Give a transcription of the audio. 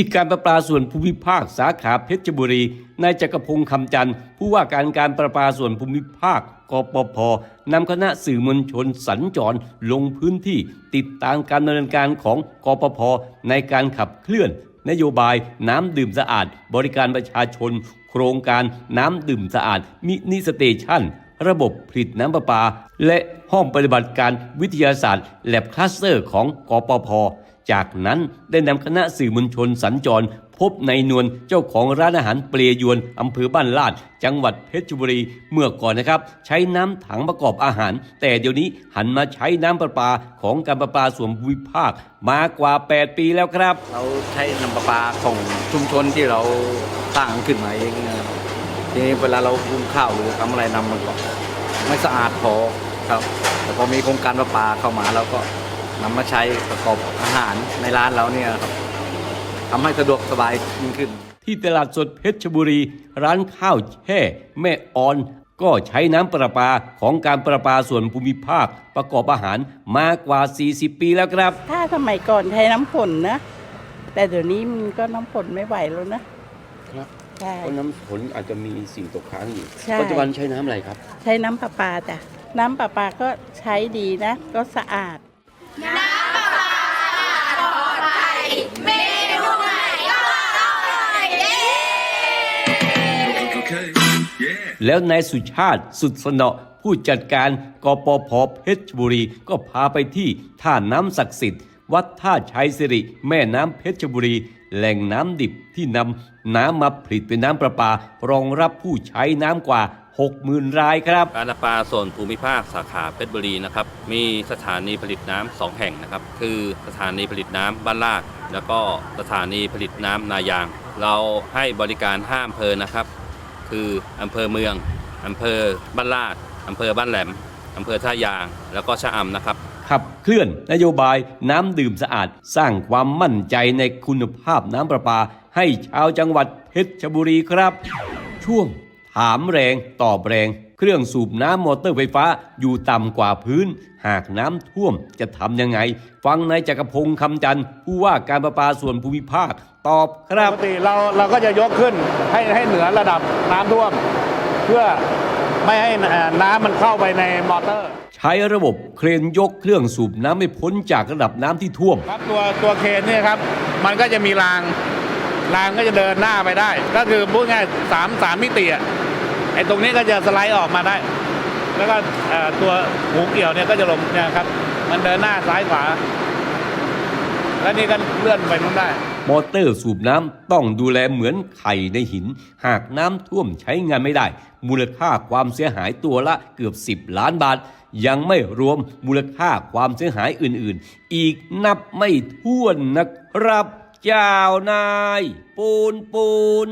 ที่การประปาส่วนภูมิภาคสาขาเพชรบุรี นายจักรพงศ์คำจันทร์ ผู้ว่าการการประปาส่วนภูมิภาคกปพนำคณะสื่อมวลชนสัญจรลงพื้นที่ติดตามการดำเนินการของกปพในการขับเคลื่อน นโยบายน้ำดื่มสะอาด บริการประชาชน โครงการน้ำดื่มสะอาด มินิสเตชันระบบผลิตน้ำประปา และห้องปฏิบัติการวิทยาศาสตร์ แลบคลัสเตอร์ของกปพ จากนั้นได้นำคณะสื่อมวลชนสัญจร พบในายนวลเจ้าของร้านอาหารเปลียยวนอำเภอบ้านลาด จังหวัดเพชรบุรี เมื่อก่อนนะครับ ใช้น้ำถังประกอบอาหาร แต่เดี๋ยวนี้หันมาใช้น้ำประปาของการประปาส่วนภูมิภาคมากว่า 8 ปีแล้วครับ เราใช้น้ำประปาของชุมชนที่เราสร้างขึ้นมาเองนะทีนี้เวลาเราหุงข้าวหรือทำอะไรนำมันก็ไม่สะอาดพอครับ แต่พอมีโครงการประปาเข้ามาเราก็ นำมาใช้ประกอบอาหารในร้านเราเนี่ยครับทำให้สะดวกสบายยิ่งขึ้น ที่ตลาดสดเพชรบุรี ร้านข้าวแช่แม่ออน ก็ใช้น้ำประปาของการประปาส่วนภูมิภาค ประกอบอาหารมากกว่า 40 ปีแล้วครับ ถ้าสมัยก่อนใช้น้ำฝนนะ แต่เดี๋ยวนี้มันก็น้ำฝนไม่ไหวแล้วนะ ครับใช่เพราะน้ำฝนอาจจะมีสิ่งตกค้างอยู่ ใช่ ปัจจุบันใช้น้ำอะไรครับ ใช้น้ำประปาจ้ะน้ำประปาก็ใช้ดีนะ ก็สะอาด แล้วนายสุชาติสุดสนอผู้จัดการกปพเพชรบุรีก็พาไปที่ท่าน้ำศักดิ์สิทธิ์ วัดท่าชัยสิริ แม่น้ำเพชรบุรี แหล่งน้ำดิบที่นำน้ำมาผลิตเป็นน้ำประปา รองรับผู้ใช้น้ำกว่า 60,000 รายครับ การประปาส่วนภูมิภาคสาขาเพชรบุรีนะครับ มีสถานีผลิตน้ำสองแห่งนะครับ คือสถานีผลิตน้ำบ้านลาด แล้วก็สถานีผลิตน้ำนายาง เราให้บริการห้าอำเภอนะครับ คืออำเภอเมืองอำเภอบ้านลาดอำเภอบ้านแหลมอำเภอท่ายาง แล้วก็ชะอำนะครับขับเคลื่อนนโยบายน้ำดื่มสะอาด สร้างความมั่นใจในคุณภาพน้ำประปา ให้ชาวจังหวัดเพชรบุรีครับ ช่วงถามแรงตอบแรง เครื่องสูบน้ำมอเตอร์ไฟฟ้าอยู่ต่ำกว่าพื้น หากน้ำท่วมจะทำยังไง ฟังนายจักรพงศ์คำจันทร์ผู้ว่าการประปาส่วนภูมิภาคตอบคปรับกติเราเราก็จะยกขึ้นให้ให้เหนือระดับน้ำท่วม เพื่อไม่ให้เอ่อน้ำมันเข้าไปในมอเตอร์ ใช้ระบบเครนยกเครื่องสูบน้ำไม่พ้นจากระดับน้ำที่ท่วมครับตัวตัวเคนเนี่ยครับมันก็จะมีรางรางก็จะเดินหน้าไปได้ ก็คือพูดง่ายสามสามมิติอะไอ้ตรงนี้ก็จะสไลด์ออกมาได้ แล้วก็ตัวหูเกี่ยวเนี่ยก็จะลงเนี่ยครับ มันเดินหน้าซ้ายขวา แล้วนี่ก็เลื่อนไปนู้นได้ มอเตอร์สูบน้ำต้องดูแลเหมือนไข่ในหิน หากน้ำท่วมใช้งานไม่ได้ มูลค่าความเสียหายตัวละเกือบ 10 ล้านบาท ยังไม่รวมมูลค่าความเสียหายอื่นๆ อีกนับไม่ถ้วนนะครับ เจ้านาย ปูนปูน